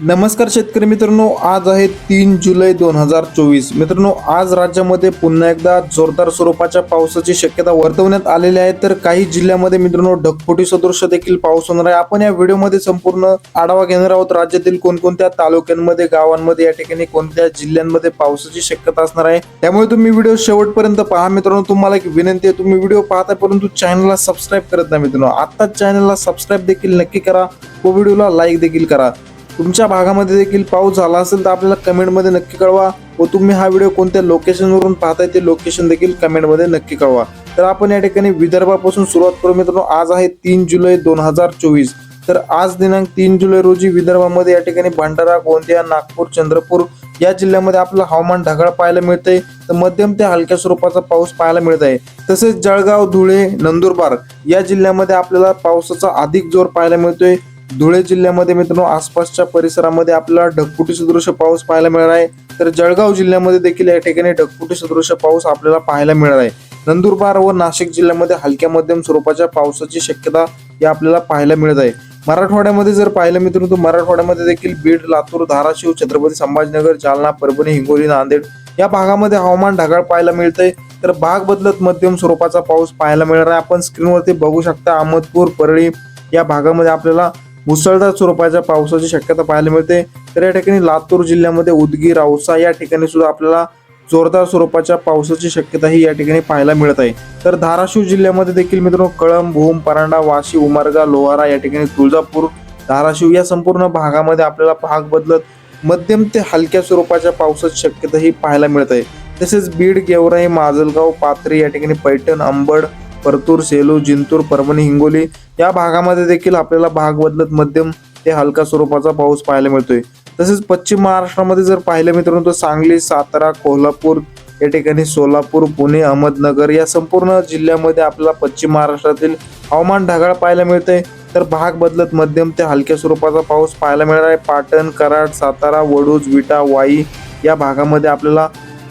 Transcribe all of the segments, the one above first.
नमस्कार शेतकरी मित्रांनो आज आहे तीन जुलै दोन हजार चोवीस. मित्रांनो आज राज्यामध्ये पुन्हा एकदा जोरदार स्वरूपाच्या पावसाची शक्यता वर्तवण्यात आलेली आहे. तर काही जिल्ह्यामध्ये मित्रांनो ढगफुटी सदृश देखील पाऊस होणार आहे. आपण या व्हिडिओमध्ये संपूर्ण आढावा घेणार आहोत. राज्यातील कोणकोणत्या तालुक्यांमध्ये गावांमध्ये या ठिकाणी कोणत्या जिल्ह्यांमध्ये पावसाची शक्यता असणार आहे? त्यामुळे तुम्ही व्हिडिओ शेवटपर्यंत पहा. मित्रांनो तुम्हाला एक विनंती आहे तुम्ही व्हिडिओ पाहता परंतु चॅनलला सबस्क्राईब करत नाही मित्रांनो. आत्ताच चॅनलला सबस्क्राईब देखील नक्की करा. व व्हिडिओला लाईक देखील करा. तुमच्या भागामध्ये देखील पाऊस झाला असेल तर आपल्याला कमेंटमध्ये नक्की कळवा व तुम्ही हा व्हिडिओ कोणत्या लोकेशनवरून पाहताय ते लोकेशन देखील कमेंटमध्ये नक्की कळवा. तर आपण या ठिकाणी विदर्भापासून सुरुवात करू मित्रांनो. आज आहे तीन जुलै दोन हजार चोवीस. तर आज दिनांक तीन जुलै रोजी विदर्भामध्ये या ठिकाणी भंडारा गोंदिया नागपूर चंद्रपूर या जिल्ह्यामध्ये आपलं हवामान ढगाळ पाहायला मिळतंय. तर मध्यम ते हलक्या स्वरूपाचा पाऊस पाहायला मिळत आहे तसेच जळगाव धुळे नंदुरबार या जिल्ह्यामध्ये आपल्याला पावसाचा अधिक जोर पाहायला मिळतोय. धुळे जिल्ह्यामध्ये मित्रांनो आसपासच्या परिसरामध्ये आपल्याला ढगफुटी सदृश पाऊस पाहायला मिळणार आहे. तर जळगाव जिल्ह्यामध्ये देखील या ठिकाणी ढगफुटी सदृश पाऊस आपल्याला पाहायला मिळणार आहे. नंदुरबार व नाशिक जिल्ह्यामध्ये हलक्या मध्यम स्वरूपाच्या पावसाची शक्यता या आपल्याला पाहायला मिळत आहे. मराठवाड्यामध्ये जर पाहिलं मित्रांनो तर मराठवाड्यामध्ये देखील बीड लातूर धाराशिव छत्रपती संभाजीनगर जालना परभणी हिंगोली नांदेड या भागामध्ये हवामान ढगाळ पाहायला मिळतंय. तर भाग बदलत मध्यम स्वरूपाचा पाऊस पाहायला मिळणार आहे. आपण स्क्रीनवरती बघू शकता अहमदपूर परळी या भागामध्ये आपल्याला मुसळधार स्वरूपाच्या पावसाची शक्यता पाहायला मिळते. तर या ठिकाणी लातूर जिल्ह्यामध्ये उदगीर औसा या ठिकाणी सुद्धा आपल्याला जोरदार स्वरूपाच्या पावसाची शक्यता ही या ठिकाणी पाहायला मिळत आहे. तर धाराशिव जिल्ह्यामध्ये देखील मित्रांनो कळंब भूम परांडा वाशी उमरगा लोहारा या ठिकाणी तुळजापूर धाराशिव या संपूर्ण भागामध्ये आपल्याला भाग बदलत मध्यम ते हलक्या स्वरूपाच्या पावसाची शक्यता ही पाहायला मिळत आहे. तसेच बीड गेवराई माजलगाव पाथरी या ठिकाणी पैठण अंबड परतूर सेलू जिंतूर परभणी हिंगोली या भागामध्ये देखील आपल्याला भाग बदलत मध्यम ते हलका स्वरूपाचा पाऊस पाहायला मिळतोय. तसेच पश्चिम महाराष्ट्रामध्ये जर पाहिलं मित्रांनो तर सांगली सातारा कोल्हापूर या ठिकाणी सोलापूर पुणे अहमदनगर या संपूर्ण जिल्ह्यामध्ये आपल्याला पश्चिम महाराष्ट्रातील हवामान ढगाळ पाहायला मिळतंय. तर भाग बदलत मध्यम ते हलक्या स्वरूपाचा पाऊस पाहायला मिळणार आहे. पाटण कराड सातारा वडूज विटा वाई या भागामध्ये आपल्याला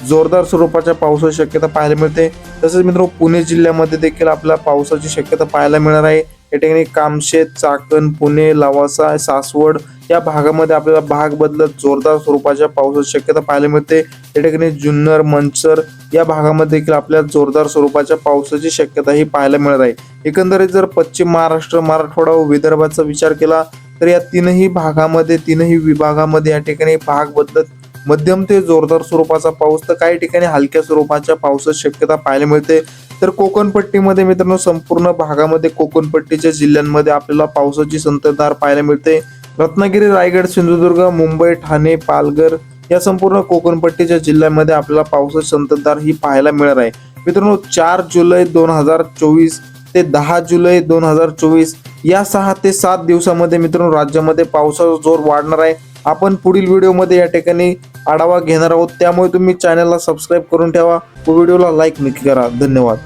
जोरदार स्वरूपाच्या पावसाची शक्यता पाहायला मिळते. तसेच मित्र पुणे जिल्ह्यामध्ये देखील आपल्याला पावसाची शक्यता पाहायला मिळणार आहे. या ठिकाणी कामशेत चाकण पुणे लवासा सासवड या भागामध्ये आपल्याला भाग बदलत जोरदार स्वरूपाच्या पावसाची शक्यता पाहायला मिळते. या ठिकाणी जुन्नर मंचर या भागामध्ये देखील आपल्याला जोरदार स्वरूपाच्या पावसाची शक्यता ही पाहायला मिळत आहे. एकंदरीत जर पश्चिम महाराष्ट्र मराठवाडा व विदर्भाचा विचार केला तर या तीनही भागामध्ये तीनही विभागामध्ये या ठिकाणी भाग बदलत मध्यम ते जोरदार स्वरूपाचा पाऊस तर काही ठिकाणी हलक्या स्वरूपाच्या पावसाची शक्यता पाहायला मिळते. तर कोकणपट्टीमध्ये मित्रांनो संपूर्ण भागामध्ये कोकणपट्टीच्या जिल्ह्यांमध्ये आपल्याला पावसाची संततधार पाहायला मिळते. रत्नागिरी रायगड सिंधुदुर्ग मुंबई ठाणे पालघर या संपूर्ण कोकणपट्टीच्या जिल्ह्यांमध्ये आपल्याला पावसाची संततधार ही पाहायला मिळणार आहे. मित्रांनो चार जुलै दोन हजार चोवीस ते दहा जुलै दोन हजार चोवीस. या सहा ते सात दिवसामध्ये मित्रांनो राज्यामध्ये पावसाचा जोर वाढणार आहे. आपण पुढील व्हिडिओमध्ये या ठिकाणी आढावा घेणार आहोत. त्यामुळे तुम्ही चॅनलला सबस्क्राईब करून ठेवा. व्हिडिओला लाईक नक्की करा. धन्यवाद.